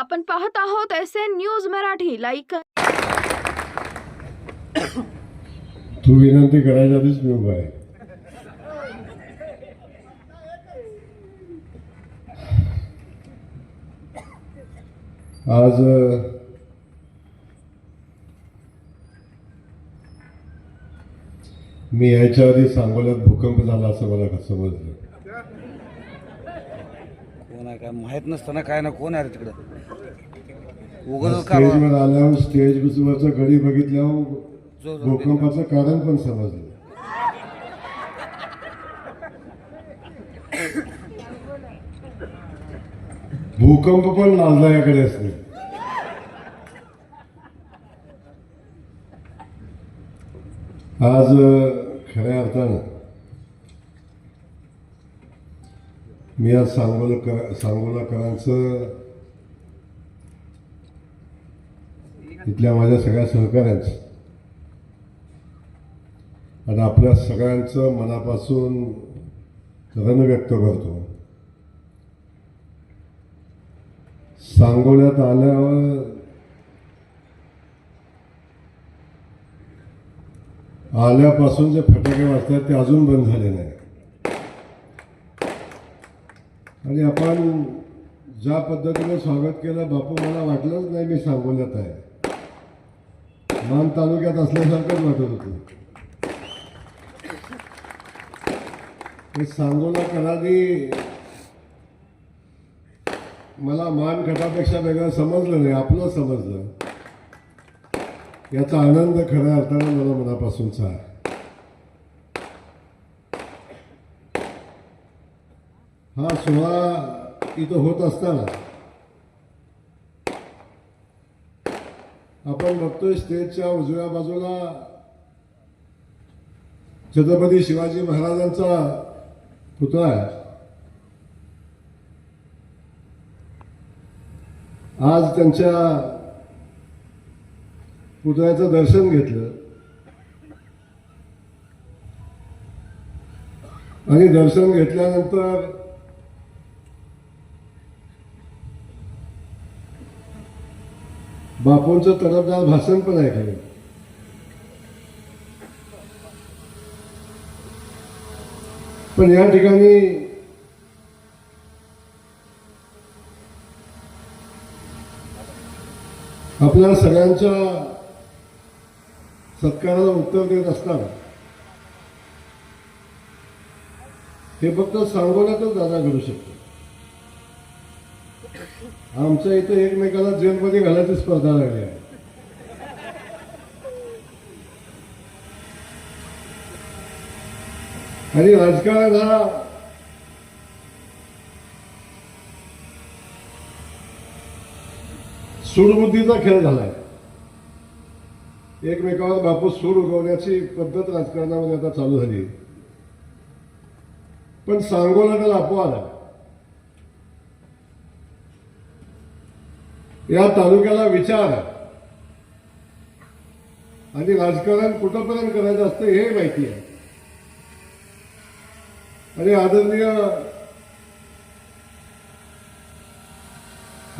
आपण पाहत आहोत S N news Marathi like तू विनंती करायच्या आधीच मी उभा आहे. आज मी यायच्या आधी सांगोल्यात भूकंप झाला असं मला कसं समजलं? आहे काय माहीत नसताना काय ना कोण आहे रे तिकडं? उगाच का स्टेजवर आल्यावर स्टेजवरचं गडी बघितल्यावर जो- भूकंपाचं कारण पण समजलं. भूकंप पण लाजला याकडे असते. आज अ, खऱ्या अर्थानं मी आज सांगोलकर सांगोलाकरांचं इथल्या माझ्या सगळ्या सहकाऱ्यांचं. आणि आपल्या सगळ्यांचं मनापासून रण व्यक्त करतो. सांगोल्यात आल्यावर आल्यापासून जे फटाके वाजतात ते अजून बंद झाले नाही आणि आपण ज्या पद्धतीने स्वागत केलं बापू मला वाटलंच नाही मी सांगोल्यात आहे. मान तालुक्यात असल्यासारखंच वाटत होतं. हे सांगोला करानी मला मान घटापेक्षा वेगळं समजलं नाही आपलं समजलं. याचा आनंद खऱ्या अर्थानं मला मनापासूनचा आहे. हा सोहळा इथं होत असताना आपण बघतोय स्टेजच्या उजव्या बाजूला छत्रपती शिवाजी महाराजांचा पुतळा आहे. आज त्यांच्या पुतळ्याचं दर्शन घेतलं. आणि दर्शन घेतल्यानंतर बापूंचं तरफदार भाषण पण आहे खाली पण या ठिकाणी आपल्या सगळ्यांच्या सत्काराला उत्तर देत असताना हे फक्त सांगोल्यातच दादा करू शकतो आमच्या इथं एकमेकाला जेलमध्ये घालायची स्पर्धा लागली आहे. आणि राजकारण हा सूडबुद्धीचा खेळ झालाय. एकमेकावर बापूस सूड उगवण्याची पद्धत राजकारणामध्ये आता चालू झाली. पण सांगोला त्याला अपवाद आहे. या तालुक्याला विचार. आणि राजकारण कुठंपर्यंत करायचं असतं हे माहिती आहे. आणि आदरणीय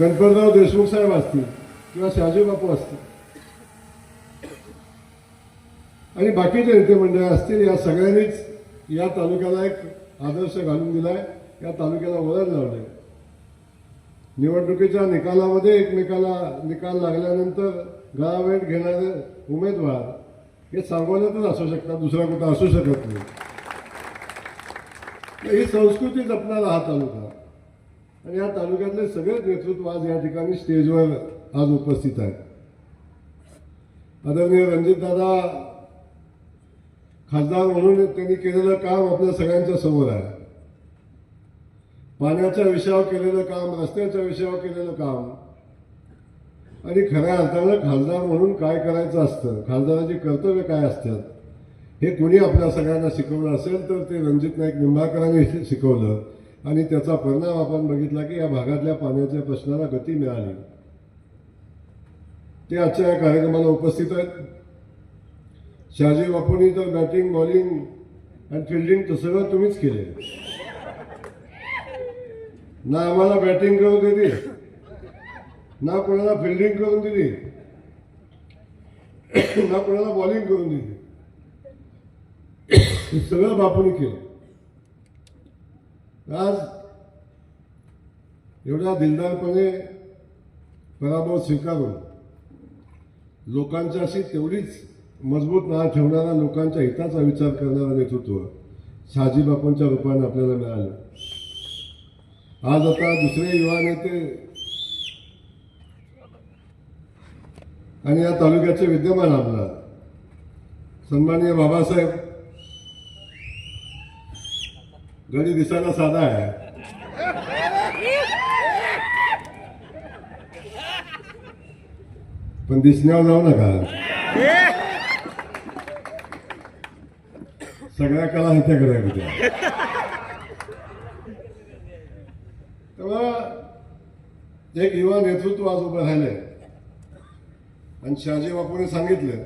गणपतराव देशमुख साहेब असतील किंवा शहाजी बापू असतील. आणि बाकीचे नेते मंडळ असतील या सगळ्यांनीच या तालुक्याला एक आदर्श घालून दिलाय या तालुक्याला वळण लावलंय. निवडणुकीच्या निकालामध्ये एकमेकाला निकाल लागल्यानंतर गळावेट घेणारे उमेदवार हे सांगोल्यातच असू शकतात दुसरा कुठं असू शकत नाही. ही संस्कृती जपणारा हा तालुका. आणि या तालुक्यातले सगळेच नेतृत्व आज या ठिकाणी स्टेजवर आज उपस्थित आहेत. आदरणीय रणजितदादा खासदार म्हणून त्यांनी केलेलं काम आपल्या सगळ्यांच्या समोर आहे. पाण्याच्या विषयावर केलेलं काम रस्त्याच्या विषयावर केलेलं काम. आणि खऱ्या अर्थानं खासदार म्हणून काय करायचं असतं? खासदाराची कर्तव्य काय असतात? हे कोणी आपल्या सगळ्यांना शिकवलं असेल तर ते रणजित नाईक निंबाळकरांनी शिकवलं. आणि त्याचा परिणाम आपण बघितला की या भागातल्या पाण्याच्या प्रश्नाला गती मिळाली. ते आजच्या या कार्यक्रमाला उपस्थित आहेत. शहाजी बापूंनी तर बॅटिंग बॉलिंग आणि फिल्डिंग तर सगळं तुम्हीच केले ना आम्हाला बॅटिंग करून दिली ना कोणाला फिल्डिंग करून दिली ना कोणाला बॉलिंग करून दिली सगळं बापूने केलं. आज एवढ्या दिलदारपणे पराभव स्वीकारून लोकांच्याशी तेवढीच मजबूत ना ठेवणारा लोकांच्या हिताचा विचार करणारा नेतृत्व शहाजी बापूंच्या रूपाने आपल्याला मिळालं. आज आता दुसरे युवा नेते आणि या तालुक्याचे विद्यमान आमदार सन्माननीय बाबासाहेब गडी दिसायला साधा आहे. पण दिसण्यावर जाऊ नका. सगळ्या कला इथे करायला होत्या तेव्हा एक युवा नेतृत्व आज उभं राहिलंय आणि शहाजी बापूने सांगितलं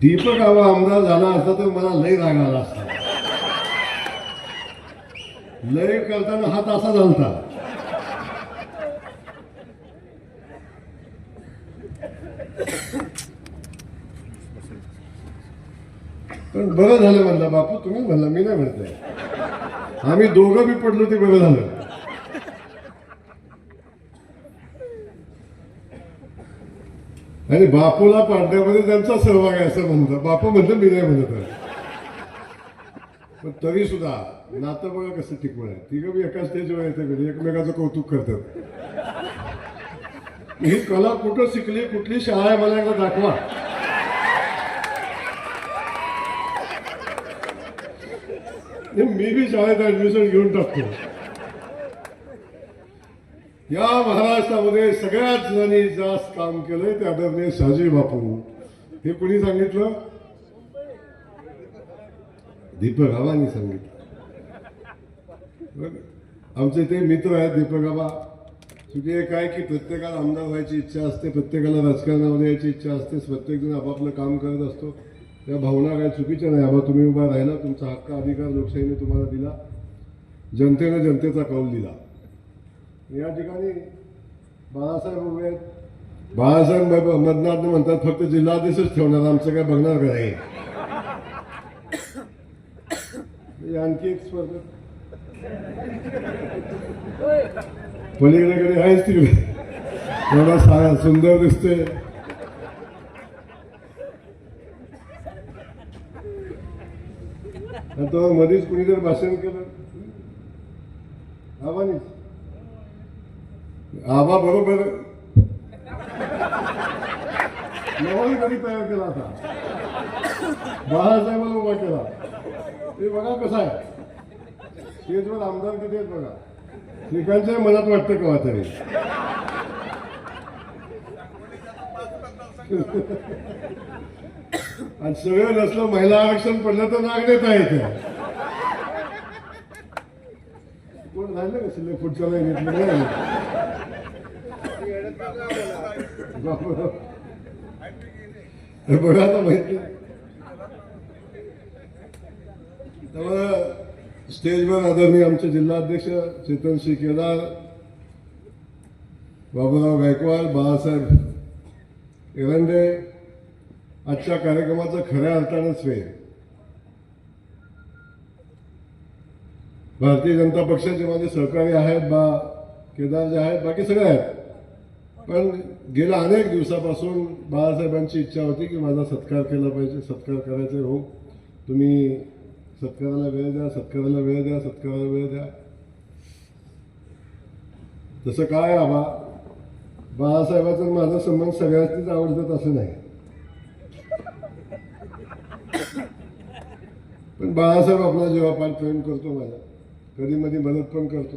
दीपक आवा आमदार झाला असता तर मला लय राग आला असता. लय करताना हात असा झालता पण बरं झालं म्हणला बापू तुम्ही म्हणला मी नाही म्हणतोय. आम्ही दोघं बी पडलो ते बरं झालं. आणि बापूला पाडण्यामध्ये त्यांचा सहभाग आहे असं म्हणतं बापू म्हणलं मी नाही म्हणत आहे. पण तरी सुद्धा नातं बघा कसं टिकवण आहे. तिघं बी एका स्टेजवर येते कधी एकमेकाचं कौतुक करतात. ही कला कुठं शिकली कुठली शाळा आहे मला एकदा दाखवा. मी बी शाळेत ऍडमिशन घेऊन टाकतो. या महाराष्ट्रामध्ये सगळ्याच जणांनी जास्त काम केलंय ते आदरणीय शहाजी बापू. हे कुणी सांगितलं? दीपक आबांनी सांगितलं. आमचे ते मित्र आहेत दीपक आबा. तुझे एक आहे की प्रत्येकाला आमदार व्हायची इच्छा असते प्रत्येकाला राजकारणामध्ये यायची इच्छा असते प्रत्येक जण आपापलं काम करत असतो. त्या भावना काय चुकीच्या नाही. आबा तुम्ही उभा राहिला तुमचा हक्क अधिकार लोकशाहीने तुम्हाला दिला. जनतेने जनतेचा कौल दिला. या ठिकाणी बाळासाहेब उभे आहेत. बाळासाहेब बाबा म्हणतात फक्त जिल्हाधीशच ठेवणार आमचं काय बघणार का नाही? आणखी एक स्पर्धा पलीकडे कडे आहेच तिकडे. एवढा सुंदर दिसते आणि तो मध्येच कुणीतरी भाषण केलं आबानीच. आबा बरोबर. नवाल कधी तयार केला होता बाळासाहेबाला उभा केला. ते बघा कसं आहे. स्टेजवर आमदार किती आहेत बघा. श्रीकांतच्या मनात वाटतं का हो तरी? आणि सगळं नसलं महिला आरक्षण पडलं तर नाग देता येते. कोण झालं का शिल्लक पुढच्या लाईनीतलं नाही बापरे. बघा आता माहिती. त्यामुळं स्टेजवर आदरणीय आमचे जिल्हाध्यक्ष चेतनश्री केदार बाबूराव गायकवाड बाळासाहेब एरंडे आजच्या कार्यक्रमाचं खऱ्या अर्थानं श्रेय. भारतीय जनता पक्षाचे माझे सहकारी आहेत बा केदार जे आहेत बाकी सगळे आहेत. पण गेल्या अनेक दिवसापासून बाळासाहेबांची इच्छा होती की माझा सत्कार केला पाहिजे सत्कार करायचा हो. तुम्ही सत्काराला वेळ द्या सत्काराला वेळ द्या सत्काराला वेळ द्या. तसं काय आबा बाळासाहेबाचा माझा संबंध सगळ्यांनीच आवडतात असं नाही. पण बाळासाहेब आपला जेव्हा प्रेम करतो माझा कधी मध्ये मदत पण करतो.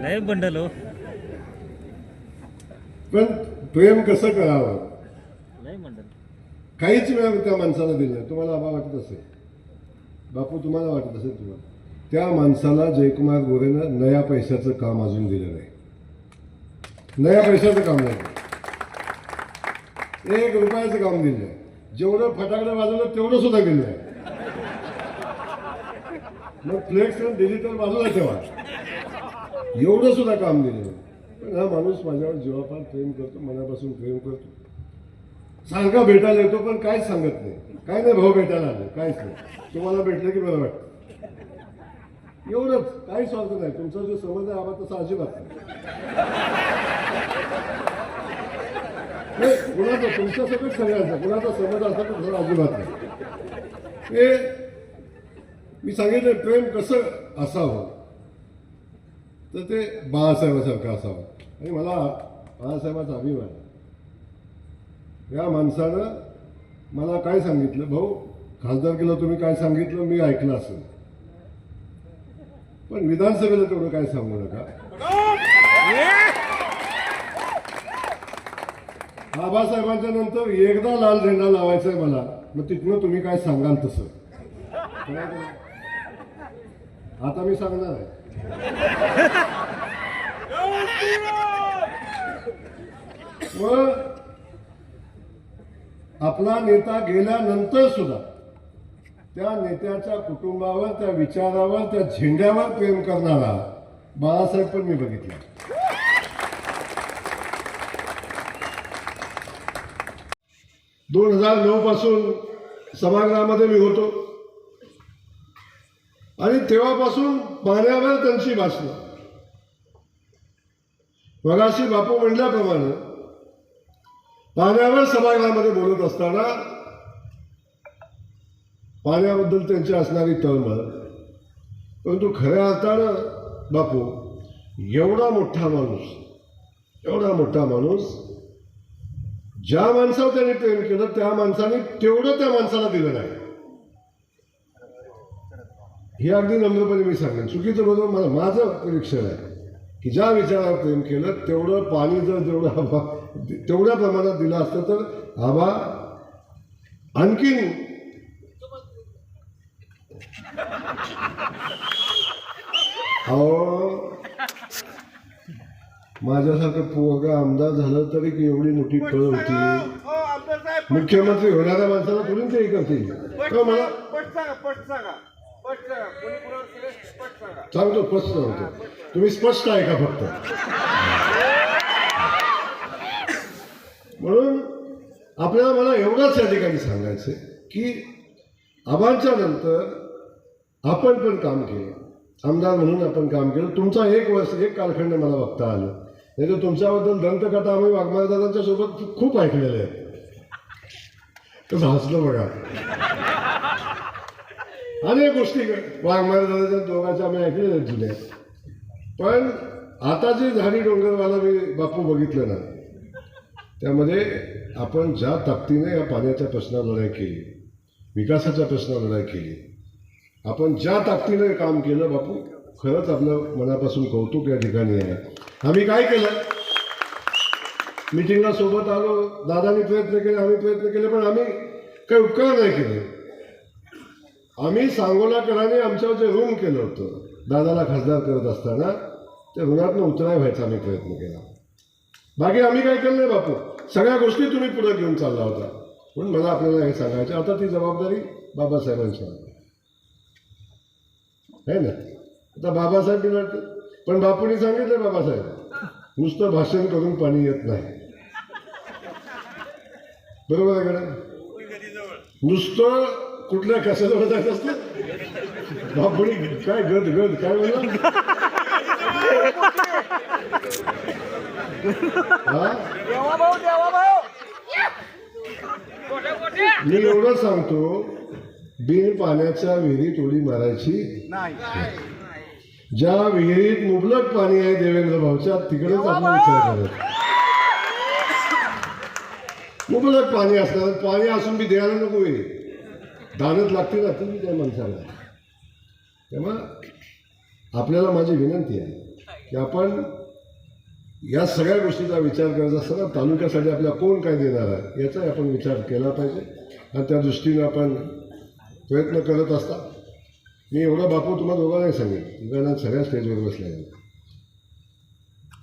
नाही बंडल हो. पण प्रेम कसं करावं? नाही बंडल. काहीच वेळ त्या माणसाला दिलं नाही. तुम्हाला आबा वाटत असेल? बापू तुम्हाला वाटत असेल तुम्हाला? त्या माणसाला जयकुमार गोरेनं नया पैशाचं काम अजून दिलं नाही. नया पैशाचं काम नाही. एक रुपयाचं काम दिलं जेवढं फटाकडे वाजवलं तेवढं सुद्धा दिलं मग फ्लेक्स आणि डिजिटल बाजूला ठेवा एवढं सुद्धा काम दिलं पण हा माणूस माझ्यावर जीवापार प्रेम करतो मनापासून प्रेम करतो. सारखा भेटायला येतो पण काहीच सांगत नाही. काय नाही भाऊ भेटायला आलं काहीच नाही. तुम्हाला भेटलं की बरं वाटतं. एवढंच. काहीच स्वार्थ नाही. तुमचा जो समज आहे आबा तसा अजिबात नाही नाही, कुणाचा तुमच्या सगळं सगळ्यांचा कुणाचा समज असा तर खरं अजिबात नाही. हे मी सांगितलं प्रेम कसं असावं? तर ते बाळासाहेबासारखं असावं. आणि मला बाळासाहेबाचा अभिमान या माणसानं मला काय सांगितलं? भाऊ खासदार केलं तुम्ही काय सांगितलं? मी ऐकलं असेल. पण विधानसभेला तेवढं काय सांगू नका. बाबासाहेबांच्या नंतर एकदा लाल झेंडा लावायचा आहे मला. मग तिथनं तुम्ही काय सांगाल तसं? आता मी सांगणार आहे. मग आपला नेता गेल्यानंतर सुद्धा त्या नेत्याच्या कुटुंबावर त्या विचारावर त्या झेंड्यावर प्रेम करणारा बाळासाहेब पण मी बघितला. दोन हजार नऊपासून सभागृहामध्ये मी होतो. आणि तेव्हापासून पाण्यावर त्यांची भाषणं. मगाशी बापू म्हणल्याप्रमाणे पाण्यावर सभागृहामध्ये बोलत असताना पाण्याबद्दल त्यांची असणारी तळमळ परंतु खऱ्या अर्थानं बापू एवढा मोठा माणूस एवढा मोठा माणूस ज्या माणसावर त्यांनी प्रेम केलं त्या माणसाने तेवढं त्या माणसाला दिलं नाही. हे अगदी नम्रपणे मी सांगेन. चुकीचं बरोबर मला माझं निरीक्षण आहे की ज्या विचारावर प्रेम केलं तेवढं पाणी जर जेवढं आबा तेवढ्या प्रमाणात दिलं असतं तर आबा आणखीन अहो माझ्यासारखं पोरगा आमदार झालं तरी की एवढी मोठी कळ होती. मुख्यमंत्री होणाऱ्या माणसाला थोडी ते हे करतील? हो, मला कोणी सांगतो स्पष्ट सांगतो. तुम्ही स्पष्ट ऐका फक्त? म्हणून आपल्याला मला एवढंच या ठिकाणी सांगायचं की आबांच्या नंतर आपण पण काम केलं. आमदार म्हणून आपण काम केलं. तुमचा एक वर्ष एक कालखंड मला बघता आलं. नाही तर तुमच्याबद्दल दंतकथा आम्ही वाघमारदादांच्या सोबत खूप ऐकलेले आहेत. कसं हसलं बघा. अनेक गोष्टी वाघमारदादाच्या दोघांच्या आम्ही ऐकलेल्या आहेत जुन्या पण आता जे झाडी डोंगरवाला मी बापू बघितलं ना त्यामध्ये आपण ज्या ताकदीने या पाण्याच्या प्रश्नावर लढाई केली विकासाच्या प्रश्नावर लढाई केली आपण ज्या ताकदीने काम केलं बापू खरंच आपलं मनापासून कौतुक या ठिकाणी आहे. आम्ही काय केलं? मिटिंगला सोबत आलो. दादानी प्रयत्न केले आम्ही प्रयत्न केले पण आम्ही काही उपकार नाही केले. आम्ही सांगोलाकरांनी आमच्यावर जे ऋण केलं होतं दादाला खासदार करत असताना त्या ऋणातनं उतराय व्हायचा आम्ही प्रयत्न केला. बाकी आम्ही काय केलं नाही बापू. सगळ्या गोष्टी तुम्ही पुढे घेऊन चालला होता. म्हणून मला आपल्याला हे सांगायचं. आता ती जबाबदारी बाबासाहेबांची आहे. ना? आता बाबासाहेब पण बापूंनी सांगितलं बाबासाहेब. नुसतं भाषण करून पाणी येत नाही. बरोबर आहे का नुसतं कुठल्या कशाजवळ जायचं असतं बापुणी काय गद गद काय म्हणलं हा? मी एवढं सांगतो बिन पाण्याच्या विहिरीत उडी मारायची ज्या विहिरीत मुबलक पाणी आहे देवेंद्र भाऊच्या तिकडेच आपण विचार करत मुबलक पाणी असणार पाणी असून बी द्यायला नको आहे दानत लागते ना ती त्या माणसाला. तेव्हा आपल्याला माझी विनंती आहे की आपण या सगळ्या गोष्टीचा विचार करायचा असताना तालुक्यासाठी आपल्याला कोण काय देणार आहे याचाही आपण विचार केला पाहिजे. आणि त्या दृष्टीनं आपण प्रयत्न करत असता मी एवढा बापू तुम्हाला दोघा नाही सांगेन. तुमच्या सगळ्या स्टेजवर बसल्या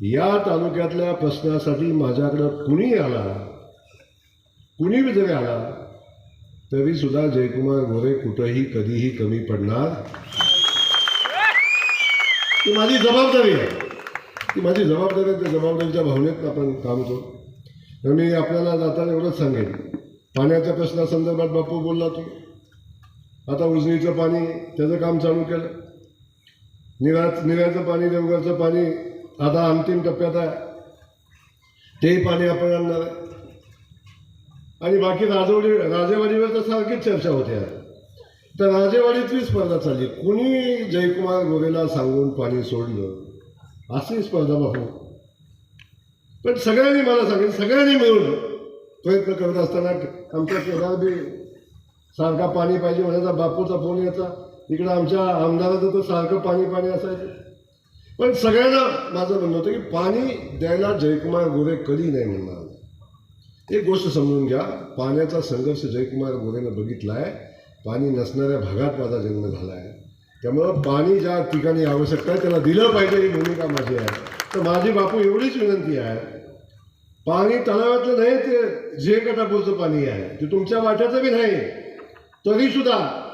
या तालुक्यातल्या प्रश्नासाठी माझ्याकडं कुणी आला कुणी बी जरी आला तरी सुद्धा जयकुमार गोरे कुठंही कधीही कमी पडणार. ती माझी जबाबदारी आहे. ती माझी जबाबदारी आहे त्या जबाबदारीच्या भावनेत आपण काम करू. तर मी आपल्याला जाताना एवढंच सांगेन. पाण्याच्या प्रश्नासंदर्भात बापू बोलला तू आता उजनीचं पाणी त्याचं काम चालू केलं. निरा निऱ्याचं पाणी देवघरचं पाणी आता अंतिम टप्प्यात आहे. तेही पाणी आपण आणणार आहे. आणि बाकी राजवाडी राजेवाडीवर तर सारखीच चर्चा होते तर राजेवाडीतली स्पर्धा चालली. कुणी जयकुमार गोरेला सांगून पाणी सोडलं? अशी स्पर्धा बघू. पण सगळ्यांनी मला सांगितलं सगळ्यांनी मिळून प्रयत्न करत असताना आमच्या केदार बी सारखा पाणी पाहिजे म्हणायचा बापूचा फोन यायचा. इकडं आमच्या आमदाराचं तर सारखं पाणी पाणी असायचं. पण सगळ्यांना माझं म्हणणं होतं की पाणी द्यायला जयकुमार गोरे कधी नाही म्हणणार एक गोष्ट समजून घ्या पाण्याचा संघर्ष जयकुमार गोरेनं बघितला आहे पाणी नसणाऱ्या भागात माझा जन्म झाला आहे त्यामुळं पाणी ज्या ठिकाणी आवश्यकता आहे त्याला दिलं पाहिजे ही भूमिका माझी आहे. तर माझी बापू एवढीच विनंती आहे. पाणी तलावातलं नाही ते जे गटापूरचं पाणी आहे. ते तुमच्या वाट्याचं बी नाही. तरी सुद्धा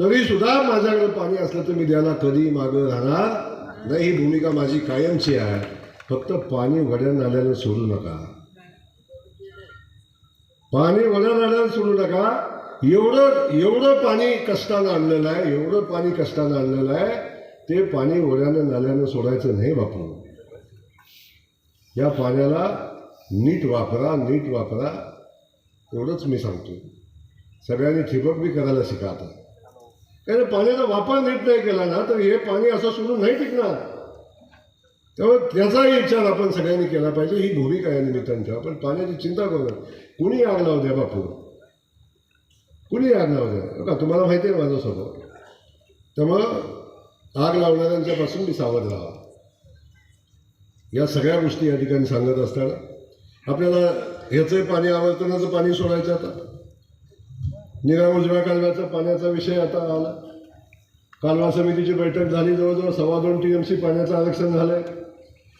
तरी सुद्धा माझ्याकडे पाणी असलं तर मी द्यायला कधी मागं राहणार नाही. ही भूमिका माझी कायमची आहे. फक्त पाणी वड्या नाल्यानं सोडू नका. पाणी वड्या नाल्यानं सोडू नका. एवढं एवढं पाणी कष्टानं आणलेलं आहे एवढं पाणी कष्टानं आणलेलं आहे. ते पाणी ओढ्यानं नाल्यानं सोडायचं नाही बापू. या पाण्याला नीट वापरा नीट वापरा. एवढंच मी सांगतो सगळ्यांनी ठिबक बी करायला शिका आता. कारण पाण्याचा वापर नीट नाही केला ना तर हे पाणी असं सोडून नाही टिकणार. त्यामुळे त्याचाही विचार आपण सगळ्यांनी केला पाहिजे ही भूमिका या निमित्तानं ठेवा. पण पाण्याची चिंता करू कुणी आग लावू द्या बापू? कुणी आग लावू द्या? हो का? तुम्हाला माहिती आहे माझा स्वभाव? त्यामुळं आग लावणाऱ्यांच्यापासून मी सावध राहा या सगळ्या गोष्टी या ठिकाणी सांगत असताना आपल्याला ह्याचंही पाणी आवर्तनाचं पाणी सोडायचं आता. निरा उजव्या कालव्याचा पाण्याचा विषय आता आला. कालवा समितीची बैठक झाली जवळजवळ सव्वा दोन टी एम सी पाण्याचं आरक्षण झालं आहे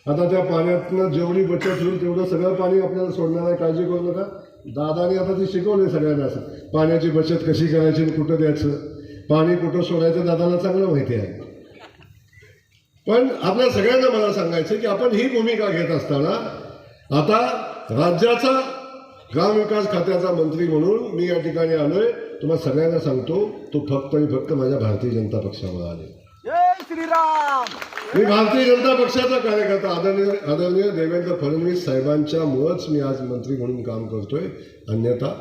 आता त्या पाण्यातनं जेवढी बचत होईल तेवढं सगळं पाणी आपल्याला सोडणार आहे. काळजी करू नका. दादाने आता ती शिकवले सगळ्यांना असं. पाण्याची बचत कशी करायची आणि कुठं द्यायचं? पाणी कुठं सोडायचं दादाला चांगलं माहिती आहे. पण आपल्या सगळ्यांना मला सांगायचं की आपण ही भूमिका घेत असताना आता राज्याचा ग्रामविकास खात्याचा मंत्री म्हणून मी या ठिकाणी आलोय. तुम्हाला सगळ्यांना सांगतो तो फक्त आणि फक्त माझ्या भारतीय जनता पक्षावर आले मी भारतीय जनता पक्षाचा कार्यकर्ता आदरणीय आदरणीय देवेंद्र फडणवीस साहेबांच्यामुळंच मी आज मंत्री म्हणून काम करतोय. अन्यथा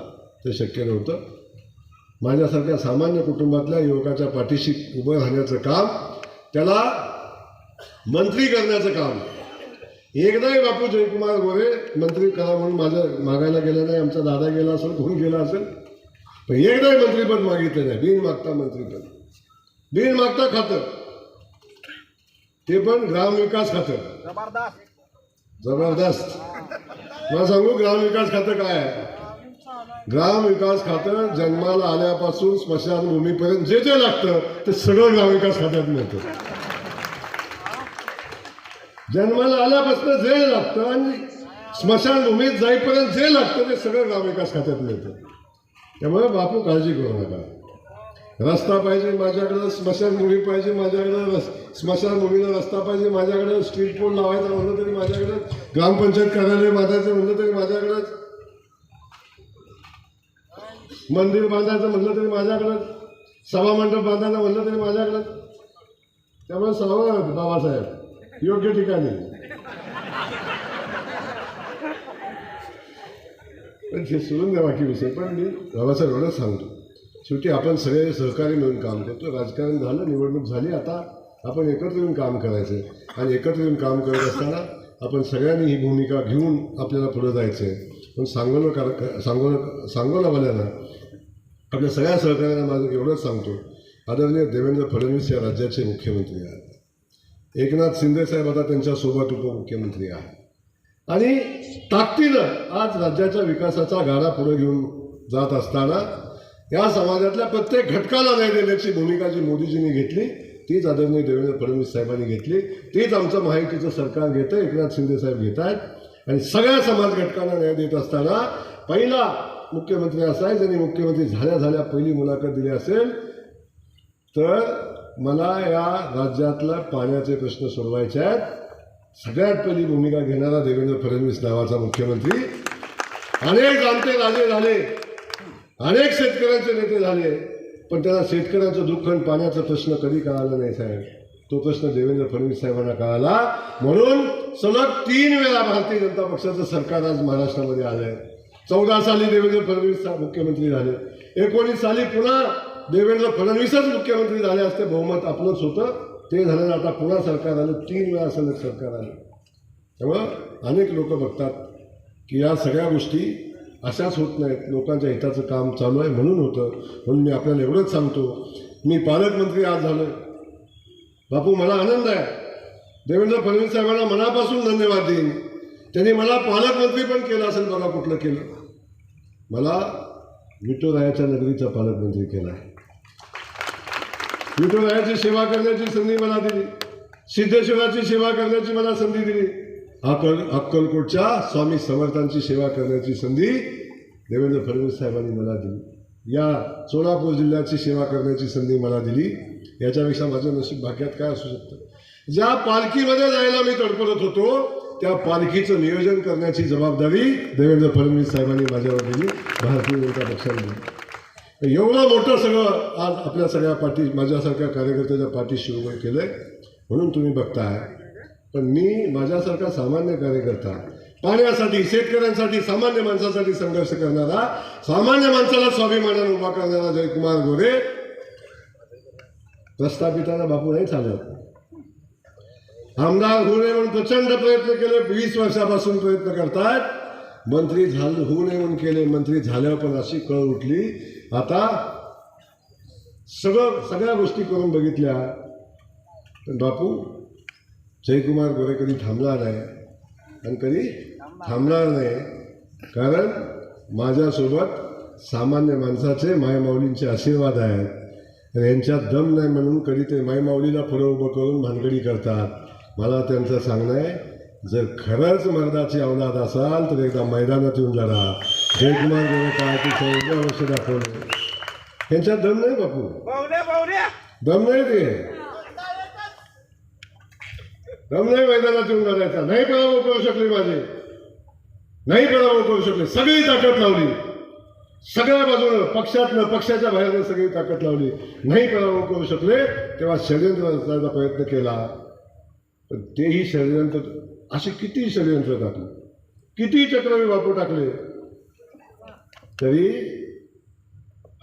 ते शक्य नव्हतं. माझ्यासारख्या सामान्य कुटुंबातल्या युवकाच्या पाठीशी उभं राहण्याचं काम त्याला मंत्री करण्याचं काम एकदाही बापू जयकुमार गोरे मंत्री करा म्हणून माझं मागायला गेलं नाही आमचा दादा गेला असेल कोण गेला असेल? पण एकदाही मंत्रीपद मागितलं नाही बिन मागता मंत्रीपद. बिन मागता खातं. ते पण ग्रामविकास खातं. जबरदस्त. जबरदस्त मला सांगू ग्रामविकास खातं काय आहे? ग्रामविकास खातं जन्माला आल्यापासून स्मशानभूमीपर्यंत जे जे लागतं ते सगळं ग्रामविकास खात्यात मिळतं. जन्माला आल्यापासून जे लागतं आणि स्मशानभूमीत जाईपर्यंत जे लागतं ते सगळं ग्रामविकास खात्यात येतं. त्यामुळे बापू काळजी करू नका. रस्ता पाहिजे माझ्याकडं स्मशानभूमी पाहिजे माझ्याकडं रस स्मशानभूमीला रस्ता पाहिजे माझ्याकडं स्ट्रीट फूड लावायचा म्हणलं तरी माझ्याकडं ग्रामपंचायत कार्यालय बांधायचं म्हणलं तरी माझ्याकडंच मंदिर बांधायचं म्हणलं तरी माझ्याकडंच सभामंडप बांधायचं म्हणलं तरी माझ्याकडंच त्यामुळे सर्व बाबासाहेब योग्य ठिकाणी. पण हे सोडून द्या बाकी विषय पण मी बाबासाहेब एवढंच सांगतो. शेवटी आपण सगळे सहकारी मिळून काम करतो. राजकारण झालं निवडणूक झाली आता आपण एकत्र येऊन काम करायचं आणि एकत्र येऊन काम करत असताना आपण सगळ्यांनी ही भूमिका घेऊन आपल्याला पुढं जायचं आहे पण सांगोला कार सांगोला सांगोलावाल्यांना आपल्या सगळ्या सहकार्यांना माझं एवढंच सांगतो. आदरणीय देवेंद्र फडणवीस या राज्याचे मुख्यमंत्री आहेत. एकनाथ शिंदे साहेब आता त्यांच्यासोबत उपमुख्यमंत्री आहे आणि ताकदीनं आज राज्याच्या विकासाचा गाडा पुढे घेऊन जात असताना या समाजातल्या प्रत्येक घटकाला न्याय देण्याची भूमिका जी मोदीजींनी घेतली तीच आदरणीय देवेंद्र फडणवीस साहेबांनी घेतली तीच आमचं माहितीचं सरकार घेतं एकनाथ शिंदे साहेब घेत आहेत. आणि सगळ्या समाज घटकांना न्याय देत असताना पहिला मुख्यमंत्री असा आहे ज्यांनी मुख्यमंत्री झाल्या झाल्या पहिली मुलाखत दिली असेल तर मला या राज्यातला पाण्याचे प्रश्न सोडवायचे आहेत. सगळ्यात पहिली भूमिका घेणारा देवेंद्र फडणवीस नावाचा मुख्यमंत्री. अनेक आमचे राजे झाले. अनेक शेतकऱ्यांचे नेते झाले. पण त्याला शेतकऱ्यांचं दुःख आणि पाण्याचा प्रश्न कधी कळाला नाही साहेब? तो प्रश्न देवेंद्र फडणवीस साहेबांना कळाला. म्हणून सलग तीन वेळा भारतीय जनता पक्षाचं सरकार आज महाराष्ट्रामध्ये आलं आहे चौदा साली देवेंद्र फडणवीस मुख्यमंत्री झाले. एकोणीस साली पुन्हा देवेंद्र फडणवीसच मुख्यमंत्री झाले असते बहुमत आपलंच होतं. ते झालं आता पुन्हा सरकार आलं तीन वेळा सलग सरकार आलं. त्यामुळं अनेक लोक बघतात की या सगळ्या गोष्टी अशाच होत नाहीत. लोकांच्या हिताचं काम चालू आहे म्हणून होतं. म्हणून मी आपल्याला एवढंच सांगतो मी पालकमंत्री आज झालो बापू मला आनंद आहे. देवेंद्र फडणवीस साहेबांना मनापासून धन्यवाद देईन. त्यांनी मला पालकमंत्री पण केलं असेल बघा कुठलं केलं. मला विठोरायाच्या नगरीचा पालकमंत्री केला आहे. विठोरायाची सेवा करण्याची संधी मला दिली. सिद्धेश्वराची सेवा करण्याची मला संधी दिली. अक्कल अक्कलकोटच्या स्वामी समर्थांची सेवा करण्याची संधी देवेंद्र फडणवीस साहेबांनी मला दिली. या सोलापूर जिल्ह्याची सेवा करण्याची संधी मला दिली. याच्यापेक्षा माझं नशीब भाग्यात काय असू शकतं? ज्या पालखीमध्ये जायला मी तडफडत होतो त्या पालखीचं नियोजन करण्याची जबाबदारी देवेंद्र फडणवीस साहेबांनी माझ्यावर दिली. भारतीय जनता पक्षाने दिली. एवढं मोठं सगळं आज आपल्या सगळ्या पाठी माझ्यासारख्या कार्यकर्त्याच्या पाठीशी उभं केलं आहे म्हणून तुम्ही बघताय. पण मी माझ्यासारखा सामान्य कार्यकर्ता पाण्यासाठी शेतकऱ्यांसाठी सामान्य माणसासाठी संघर्ष करणारा सामान्य माणसाला स्वाभिमानाने उभा करणारा जयकुमार गोरे प्रस्थापिताना बापू नाही चालत. आमदार होऊ नये म्हणून प्रचंड प्रयत्न केले वीस वर्षापासून प्रयत्न करतात मंत्री झाल होऊ नये म्हणून केले मंत्री झाल्यावर पण अशी कळ उठली आता सगळं सगळ्या गोष्टी करून बघितल्या पण बापू जयकुमार गोरे कधी थांबला नाही आणि कधी थांबणार नाही. कारण माझ्यासोबत सामान्य माणसाचे मायमाऊलींचे आशीर्वाद आहेत. आणि यांच्यात दम नाही म्हणून कधी ते मायमाऊलीला पुढं उभं करून भानगडी करतात. मला त्यांचं सांगणं आहे जर खरंच मर्दाची अवलाद असाल तर एकदा मैदानात येऊन लढा. जयकुमार काळाची चौदा वर्ष दाखवले यांच्यात दम नाही बापू. दम नाही ते. दम नाही मैदानात येऊन लढायचा नाही पराभव करू शकले माझे. नाही पराभव करू शकले. सगळी ताकद लावली. सगळ्या बाजूनं पक्षातनं पक्षाच्या बाहेरनं सगळी ताकद लावली. नाही पराभव करू शकले तेव्हा षडयंत्र रचण्याचा प्रयत्न केला. पण तेही षडयंत्र असे किती षडयंत्र टाकले किती चक्रवी बापू टाकले. तरी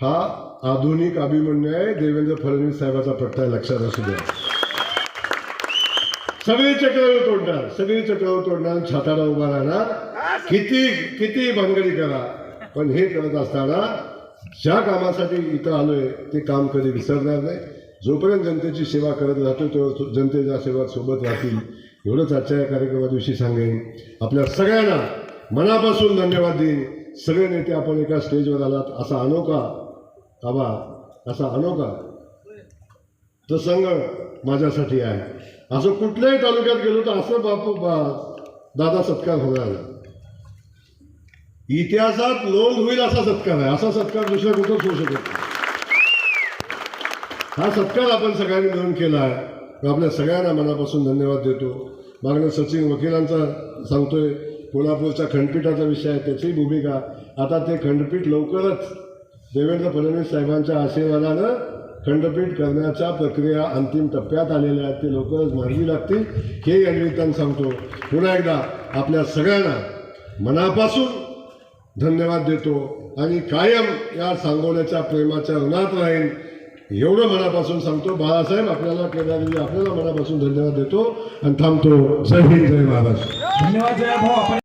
हा आधुनिक अभिमन्यू आहे. देवेंद्र फडणवीस साहेबाचा पट्टा आहे, लक्षात असू द्या. सगळी चक्रवर तोडणार सगळी चक्रवर तोडणार छाताला उभा राहणार. किती किती भानगडी करा. पण हे करत असताना ज्या कामासाठी इथं आलोय ते काम कधी विसरणार नाही. जोपर्यंत जनतेची सेवा करत राहतो तो जनतेच्या सेवा सोबत राहतील एवढंच आजच्या या कार्यक्रमा दिवशी सांगेन. आपल्या सगळ्यांना मनापासून धन्यवाद देईन. सगळे नेते आपण एका स्टेजवर आलात असा अनोखा आबा असा अनोखा प्रसंग माझ्यासाठी आहे. असं कुठल्याही तालुक्यात गेलो तर असं बापू बा दादा सत्कार होणार इतिहासात नोंद होईल असा सत्कार आहे. असा सत्कार दुसऱ्या कुठंच होऊ शकत हा सत्कार आपण सगळ्यांनी मिळून केला आहे. आपल्या सगळ्यांना मनापासून धन्यवाद देतो. मागणं सचिन वकिलांचा सांगतोय कोल्हापूरच्या खंडपीठाचा विषय आहे त्याची भूमिका. आता ते खंडपीठ लवकरच देवेंद्र फडणवीस साहेबांच्या आशीर्वादानं खंडपीठ करण्याच्या प्रक्रिया अंतिम टप्प्यात आलेल्या आहेत. ते लवकरच मार्गी लागतील. हे या निमित्तानं सांगतो. पुन्हा एकदा आपल्या सगळ्यांना मनापासून धन्यवाद देतो आणि कायम या सांगोल्याच्या प्रेमाच्या रुणात राहील एवढं मनापासून सांगतो बाळासाहेब आपल्याला केदारजी आपल्याला मनापासून धन्यवाद देतो आणि थांबतो. जय हिंद जय महाराष्ट्र. धन्यवाद जय भाऊ